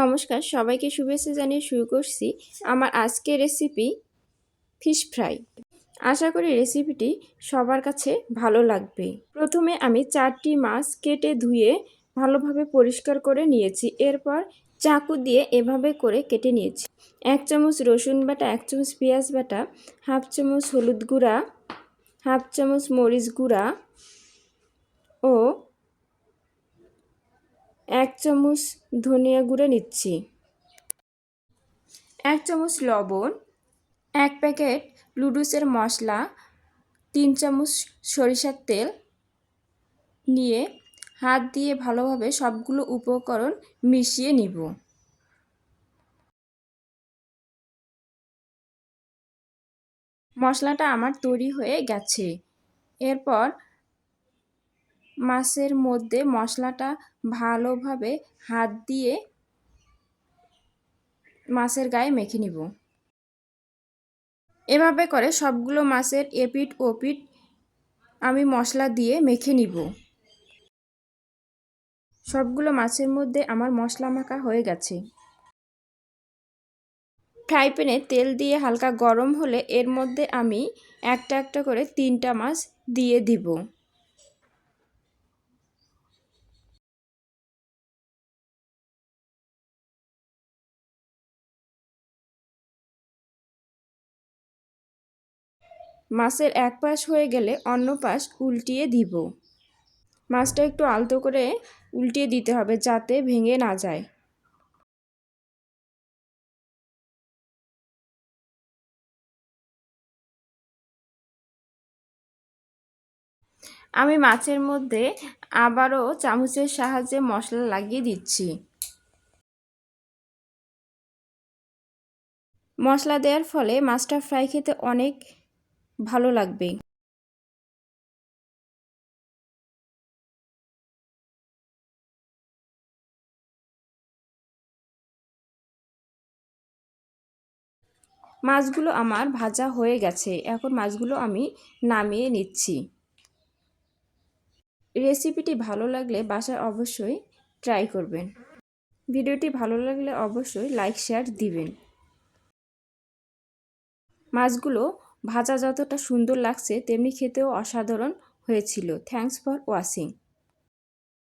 নমস্কার, সবাইকে শুভেচ্ছা জানিয়ে শুরু করছি আমার আজকের রেসিপি ফিশ ফ্রাই আশা করি রেসিপিটি সবার কাছে ভালো লাগবে। প্রথমে আমি চারটি মাছ কেটে ধুয়ে ভালোভাবে পরিষ্কার করে নিয়েছি। এরপর চাকু দিয়ে এভাবে করে কেটে নিয়েছি। এক চামচ রসুন বাটা, এক চামচ পেঁয়াজ বাটা, হাফ চামচ হলুদ গুঁড়া, হাফ চামচ মরিচ গুঁড়া এক চামচ ধনিয়া গুঁড়ো নিচ্ছি। এক চামচ লবণ, এক প্যাকেট লুডুসের মশলা, তিন চামচ সরিষার তেল নিয়ে হাত দিয়ে ভালোভাবে সবগুলো উপকরণ মিশিয়ে নিব। মশলাটা আমার তৈরি হয়ে গেছে। এরপর মাছের মধ্যে মশলাটা ভালোভাবে হাত দিয়ে মাছের গায়ে মেখে নিব। এভাবে করে সবগুলো মাছের এপিট ওপিট আমি মশলা দিয়ে মেখে নিব। সবগুলো মাছের মধ্যে আমার মশলা মাখা হয়ে গেছে। ফ্রাই প্যানে তেল দিয়ে হালকা গরম হলে এর মধ্যে আমি একটা একটা করে তিনটা মাছ দিয়ে দিব। মাছের এক পাশ হয়ে গেলে অন্য পাশ উল্টিয়ে দিব। মাছটা একটু আলতো করে উল্টিয়ে দিতে হবে যাতে ভেঙে না যায়। আমি মাছের মধ্যে আবারও চামচের সাহায্যে মশলা লাগিয়ে দিচ্ছি। মশলা দেওয়ার ফলে মাছটা ফ্রাই খেতে অনেক ভালো লাগবে। মাছগুলো আমার ভাজা হয়ে গেছে, এখন মাছগুলো আমি নামিয়ে নিচ্ছি। রেসিপিটি ভালো লাগলে বাসায় অবশ্যই ট্রাই করবেন। ভিডিওটি ভালো লাগলে অবশ্যই লাইক, শেয়ার দিবেন। মাছগুলো ভাজা যতটা সুন্দর লাগছে তেমনি খেতেও অসাধারণ হয়েছিল। Thanks for watching.